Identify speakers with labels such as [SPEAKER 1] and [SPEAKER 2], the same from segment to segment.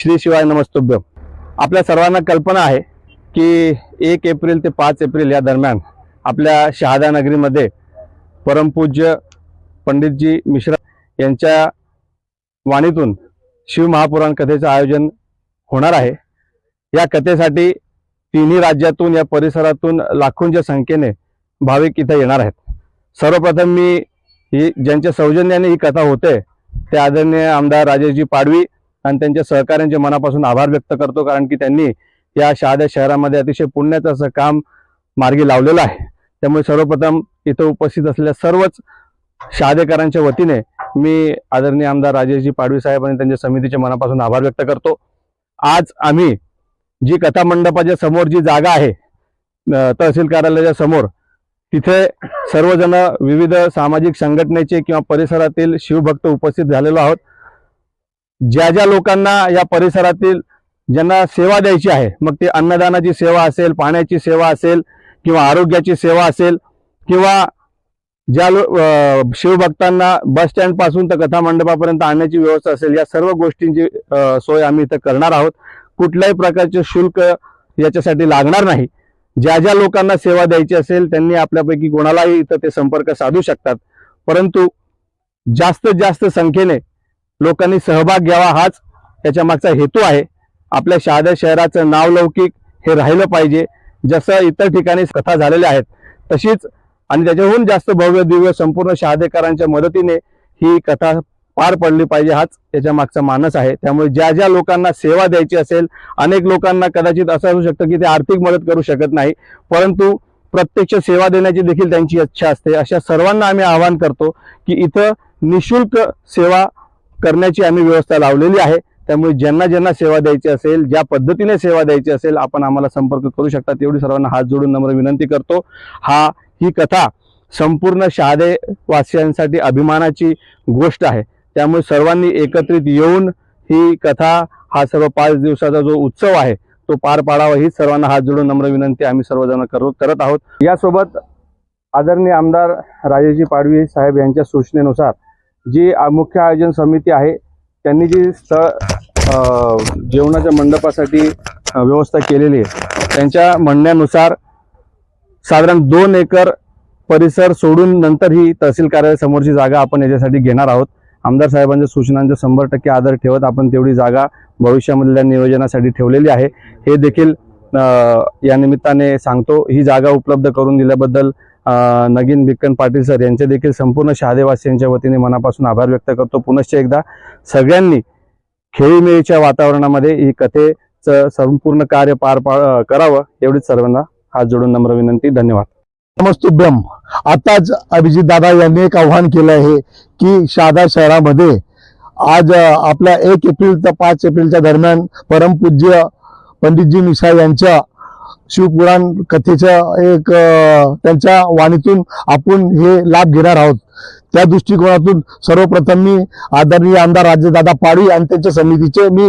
[SPEAKER 1] श्री शिवाय नमस्तुभ्यम. आपल्या सर्वांना कल्पना आहे की एक एप्रिल ते पाच एप्रिल या दरम्यान आपल्या शहादा नगरीमध्ये परमपूज्य पंडितजी मिश्रा यांच्या वाणीतून शिवमहापुराण कथेचं आयोजन होणार आहे. या कथेसाठी तिन्ही राज्यातून या परिसरातून लाखोंच्या संख्येने भाविक इथं येणार आहेत. सर्वप्रथम मी ही ज्यांच्या सौजन्याने ही कथा होते ते आदरणीय आमदार राजेशजी पाडवी आणि त्यांच्या सहकाऱ्यांचे मनापासून आभार व्यक्त करतो कारण की त्यांनी या शहाद्या शहरामध्ये अतिशय पुण्याचं असं काम मार्गी लावलेलं आहे. त्यामुळे सर्वप्रथम इथं उपस्थित असलेल्या सर्वच शहादेकरांच्या वतीने मी आदरणीय आमदार राजेशजी पाडवी साहेब आणि त्यांच्या समितीचे मनापासून आभार व्यक्त करतो. आज आम्ही जी कथा मंडपाच्या समोर जी जागा आहे तहसील कार्यालयाच्या समोर तिथे सर्वजण विविध सामाजिक संघटनेचे किंवा परिसरातील शिवभक्त उपस्थित झालेलो आहोत. ज्या ज्या लोकांना या परिसरातील ज्यांना सेवा द्यायची आहे मग ती अन्नदानाची सेवा असेल पाण्याची सेवा असेल किंवा आरोग्याची सेवा असेल किंवा ज्या लो शिवभक्तांना बस स्टँडपासून तर कथा मंडपापर्यंत आणण्याची व्यवस्था असेल या सर्व गोष्टींची सोय आम्ही इथं करणार आहोत. कुठल्याही प्रकारचे शुल्क याच्यासाठी लागणार नाही. ज्या ज्या लोकांना सेवा द्यायची असेल त्यांनी आपल्यापैकी कोणालाही इथं ते संपर्क साधू शकतात. परंतु जास्तीत जास्त संख्येने लोकांनी सहभाग घ्यावा हाच याच्या मागचा हेतू आहे. आपल्या शहादा शहराचं नावलौकिक हे राहिलं पाहिजे. जसं इतर ठिकाणी कथा झालेल्या आहेत तशीच आणि त्याच्याहून जास्त भव्य दिव्य संपूर्ण शहादेकरांच्या मदतीने ही कथा पार पडली पाहिजे हाच त्याच्या मागचा मानस आहे. त्यामुळे ज्या ज्या लोकांना सेवा द्यायची असेल अनेक लोकांना कदाचित असं असू शकतं की ते आर्थिक मदत करू शकत नाही परंतु प्रत्यक्ष सेवा देण्याची देखील त्यांची इच्छा असते. अशा सर्वांना आम्ही आवाहन करतो की इथं निशुल्क सेवा करण्याची आम्ही व्यवस्था लावलेली आहे. त्यामुळे ज्यांना ज्यांना सेवा द्यायची असेल ज्या पद्धतीने सेवा द्यायची असेल आपण आम्हाला संपर्क करू शकता. तेवढी सर्वांना हात जोडून नम्र विनंती करतो. हा ही कथा संपूर्ण शहादे वासियांसाठी अभिमानाची गोष्ट आहे. त्यामुळे सर्वांनी एकत्रित येऊन ही कथा हा सर्व पाच दिवसाचा जो उत्सव आहे तो पार पाडावा ही सर्वांना हात जोडून नम्र विनंती आम्ही सर्वजण करत आहोत. यासोबत आदरणीय आमदार राजेजी पाडवी साहेब यांच्या सूचनेनुसार जी मुख्य आयोजन समिती आहे त्यांनी जी स्थळ जेवणाच्या मंडपासाठी व्यवस्था केलेली आहे त्यांच्या म्हणण्यानुसार साधारण दोन एकर परिसर सोडून नंतर ही तहसील कार्यालयासमोरची जागा आपण याच्यासाठी घेणार आहोत. आमदार साहेबांच्या सूचनांचा शंभर टक्के आदर ठेवत आपण तेवढी जागा भविष्यामधल्या नियोजनासाठी ठेवलेली आहे. हे देखील या निमित्ताने सांगतो ही जागा उपलब्ध करून दिल्याबद्दल नगीन बिक्कन पाटील सर यांचे देखील संपूर्ण शहादेवासियांच्या वतीने मनापासून आभार व्यक्त करतो. पुनश्च एकदा सगळ्यांनी खेळीमेळीच्या वातावरणामध्ये ही कथेचं संपूर्ण कार्य पार पा करावं एवढीच सर्वांना हात जोडून नम्र विनंती. धन्यवाद.
[SPEAKER 2] नमस्तुभ्यम. आताच अभिजित दादा यांनी एक आव्हान केलं आहे की शहादा शहरामध्ये आज आपल्या एक एप्रिल ते पाच एप्रिलच्या दरम्यान परमपूज्य पंडितजी मिश्रा यांच्या शिवपुराण कथेच्या एक त्यांच्या वाणीतून आपण हे लाभ घेणार आहोत. त्या दृष्टिकोनातून सर्वप्रथम मी आदरणीय आमदार राजेदादा पाडवी आणि त्यांच्या समितीचे मी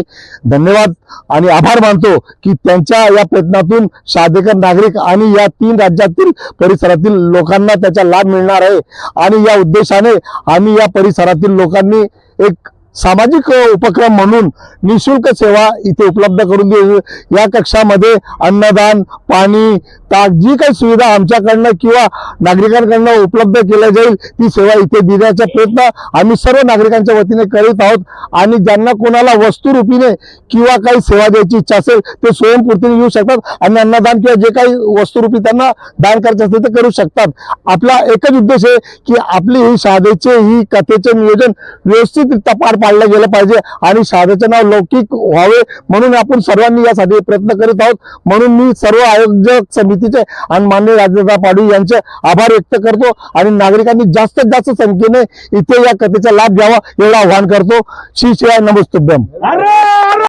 [SPEAKER 2] धन्यवाद आणि आभार मानतो की त्यांच्या या प्रयत्नातून शादेकर नागरिक आणि या तीन राज्यातील परिसरातील लोकांना त्याचा लाभ मिळणार आहे. आणि या उद्देशाने आम्ही या परिसरातील लोकांनी एक सामाजिक उपक्रम म्हणून निशुल्क सेवा इथे उपलब्ध करून देऊ या कक्षामध्ये अन्नदान पाणी ताक जी काही सुविधा आमच्याकडनं किंवा नागरिकांकडनं उपलब्ध केल्या जाईल ती सेवा इथे देण्याचा प्रयत्न आम्ही सर्व नागरिकांच्या वतीने करीत आहोत. आणि ज्यांना कोणाला वस्तुरूपीने किंवा काही सेवा द्यायची इच्छा असेल ते स्वयंपूर्तीने येऊ शकतात आणि अन्नदान किंवा जे काही वस्तुरूपी त्यांना दान करायचं असेल ते करू शकतात. आपला एकच उद्देश आहे की आपली ही शहादेचे ही कथेचे नियोजन व्यवस्थितरित्या पार पाळलं गेलं पाहिजे आणि शाळेचं नाव लौकिक व्हावे म्हणून आपण सर्वांनी यासाठी प्रयत्न करीत आहोत. म्हणून मी सर्व आयोजक समितीचे आणि मान्य राजदा पाडवी यांचे आभार व्यक्त करतो आणि नागरिकांनी जास्तीत जास्त संख्येने इथे या कथेचा लाभ घ्यावा एवढं आवाहन करतो. श्री शिवाय नमस्तुभ्यम.